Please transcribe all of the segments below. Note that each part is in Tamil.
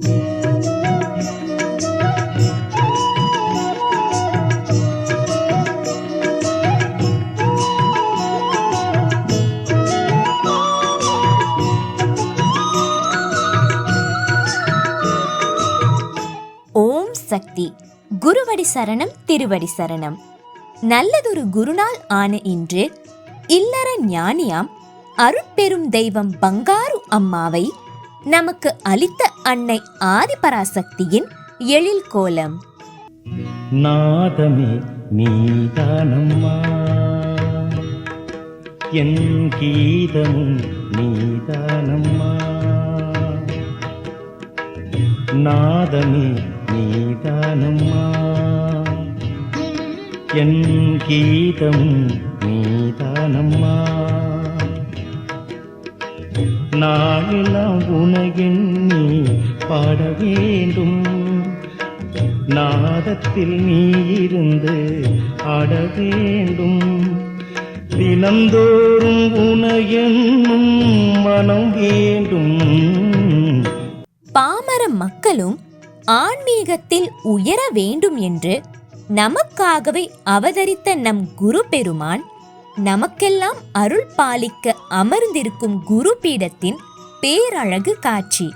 ஓம் சக்தி. குருவடி சரணம் திருவடி சரணம். நல்லதொரு குருநாள் ஆன இன்று இல்லற ஞானியாம் அருட்பெரும் தெய்வம் பங்காரு அம்மாவை நமக்கு அளித்த அன்னை ஆதிபராசக்தியின் எழில் கோலம். நாதமே நீதானம்மா. என் கீதமும் நீதானம்மா. நாதமே நீதானம்மா. என் கீதமும் நீதானம்மா. நாளெல்லாம் உனகெண்ணி பாட வேண்டும். நாதத்தில் நீ இருந்து ஆட வேண்டும். தினந்தோறும் உனையென்னும் மனம் வேண்டும். பாமர மக்களும் ஆன்மீகத்தில் உயர வேண்டும் என்று நமக்காகவே அவதரித்த நம் குரு பெருமான் நமக்கெல்லாம் அருள் பாலிக்க அமர்ந்திருக்கும் குரு பீடத்தின் பேரழகு காட்சி.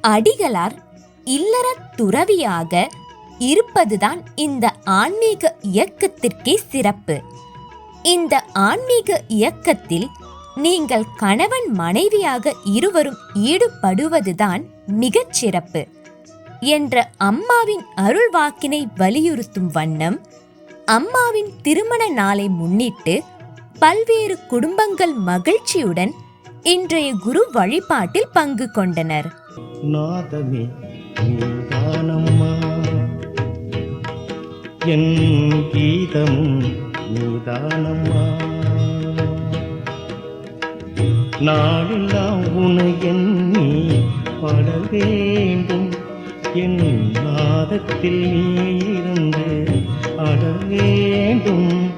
அடிகளார் இல்லற துறவியாக இருப்பதுதான் இந்த ஆன்மீக இயக்கத்திற்கே சிறப்பு. இந்த ஆன்மீக இயக்கத்தில் நீங்கள் கணவன் மனைவியாக இருவரும் ஈடுபடுவதுதான் மிகச் சிறப்பு. என்ற அம்மாவின் அருள் வாக்கினை வலியுறுத்தும் வண்ணம் அம்மாவின் திருமண நாளை முன்னிட்டு பல்வேறு குடும்பங்கள் மகிழ்ச்சியுடன் இன்றைய குரு வழிபாட்டில் பங்கு கொண்டனர். நாதமே நீதானம்மா என் கீதம் நீதானம்மா. நாளெல்லாம் உனை எண்ணி பாட வேண்டும். என் நாதத்தில் நீ இருந்து ஆட வேண்டும்.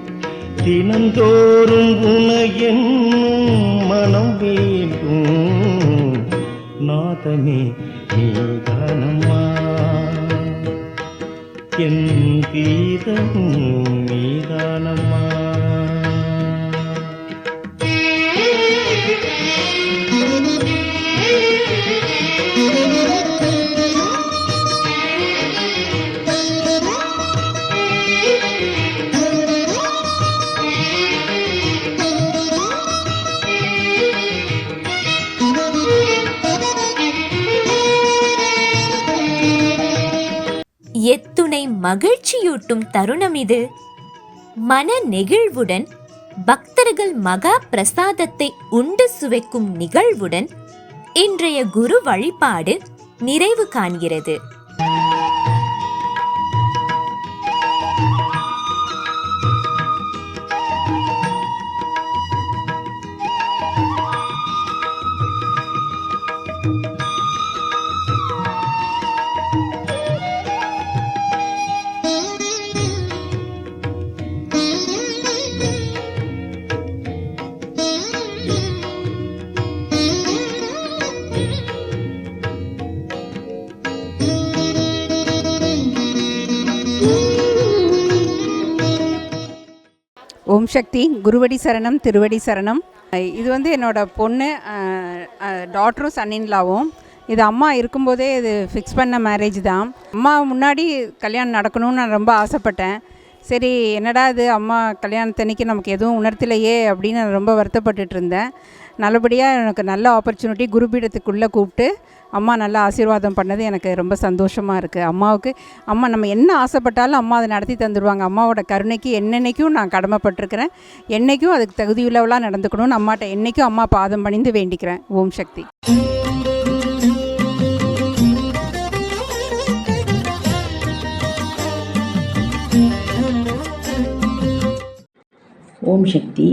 தினந்தோறும் உனை என்னும் மனம் வேண்டும். நாதமே நீதானம்மா. என் கீதமும் நீதானம்மா. எத்துணை மகிழ்ச்சியூட்டும் தருணம் இது. மன நெகிழ்வுடன் பக்தர்கள் மகா பிரசாதத்தை உண்டு சுவைக்கும் நிகழ்வுடன் இன்றைய குரு வழிபாடு நிறைவு காண்கிறது. ஓம் சக்தி. குருவடி சரணம் திருவடி சரணம். இது வந்து என்னோடய பொண்ணு டாட்டரும் சன்னின்லாவும் இது அம்மா இருக்கும்போதே இது ஃபிக்ஸ் பண்ண மேரேஜ் தான். அம்மா முன்னாடி கல்யாணம் நடக்கணும்னு நான் ரொம்ப ஆசைப்பட்டேன். சரி என்னடா இது அம்மா கல்யாணத்தன்னைக்கு நமக்கு எதுவும் உணர்த்தலையே அப்படின்னு நான் ரொம்ப வருத்தப்பட்டுட்டு இருந்தேன். நல்லபடியாக எனக்கு நல்ல ஆப்பர்ச்சுனிட்டி குருபீடத்துக்குள்ளே கூப்பிட்டு அம்மா நல்லா ஆசீர்வாதம் பண்ணது எனக்கு ரொம்ப சந்தோஷமாக இருக்குது அம்மாவுக்கு அம்மா நம்ம என்ன ஆசைப்பட்டாலும் அம்மா அதை நடத்தி தந்துடுவாங்க அம்மாவோட கருணைக்கு என்னென்னைக்கும் நான் கடமைப்பட்டிருக்கிறேன். என்னைக்கும் அதுக்கு தகுதியுள்ளவளாக நடந்துக்கணும்னு அம்மாட்ட என்றைக்கும் அம்மா பாதம் பணிந்து வேண்டிக்கிறேன். ஓம் சக்தி. ஓம் சக்தி.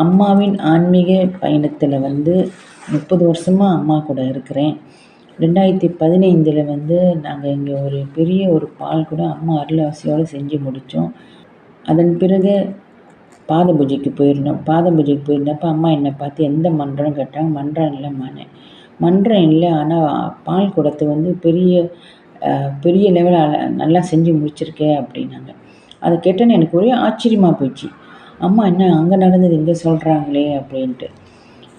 அம்மாவின் ஆன்மீக பயணத்தில் வந்து முப்பது வருஷமாக அம்மா கூட இருக்கிறேன். ரெண்டாயிரத்தி பதினைந்தில் வந்து நாங்கள் இங்கே ஒரு பெரிய ஒரு பால் கூட அம்மா அருளாசியோடு செஞ்சு முடித்தோம் அதன் பிறகு பாத பூஜைக்கு போயிருந்தோம். பாத பூஜைக்கு போயிருந்தப்போ அம்மா என்னை பார்த்து எந்த மன்றம்னு கேட்டாங்க? மன்றம் இல்லைம்மானே மன்றம் இல்லை ஆனால் பால் குடத்தை வந்து பெரிய பெரிய லெவலில் நல்லா செஞ்சு முடிச்சிருக்கே அப்படின்னாங்க. அதை கேட்டேன்னு எனக்கு ஒரே ஆச்சரியமாக போயிடுச்சு. அம்மா என்ன அங்கே நடந்தது இங்கே சொல்கிறாங்களே அப்படின்ட்டு.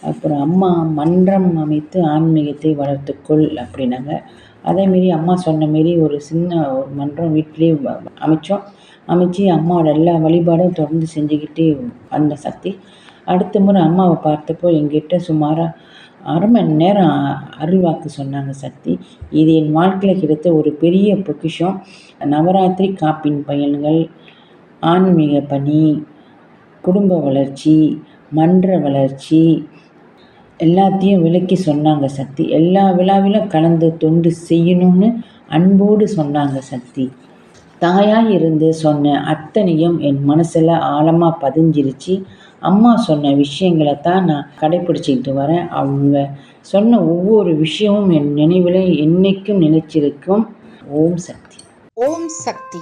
அப்புறம் அம்மா மன்றம் அமைத்து ஆன்மீகத்தை வளர்த்துக்கொள் அப்படின்னாங்க. அதேமாரி அம்மா சொன்ன மாரி ஒரு சின்ன ஒரு மன்றம் வீட்டிலேயே அமைச்சோம். அமைச்சு அம்மாவோட எல்லா வழிபாடும் தொடர்ந்து செஞ்சுக்கிட்டே வந்த சக்தி. அடுத்த முறை அம்மாவை பார்த்தப்போ எங்கிட்ட சுமாராக அரை மணி நேரம் அ- அருள்வாக்கு சொன்னாங்க சக்தி. இது என் வாழ்க்கையில் கிடைத்த ஒரு பெரிய பொக்கிஷம். நவராத்திரி காப்பின் பயன்கள் ஆன்மீக பணி குடும்ப வளர்ச்சி மன்ற வளர்ச்சி எல்லாத்தையும் விளக்கி சொன்னாங்க சக்தி. எல்லா விழாவிலும் கலந்து தொண்டு செய்யணும்னு அன்போடு சொன்னாங்க சக்தி. தாயாக இருந்து சொன்ன அத்தனையும் என் மனசில் ஆழமாக பதிஞ்சிருச்சு. அம்மா சொன்ன விஷயங்களை தான் நான் கடைப்பிடிச்சிக்கிட்டு வரேன். அவங்க சொன்ன ஒவ்வொரு விஷயமும் என் நினைவில் என்னைக்கும் நினைச்சிருக்கும் ஓம் சக்தி. ஓம் சக்தி.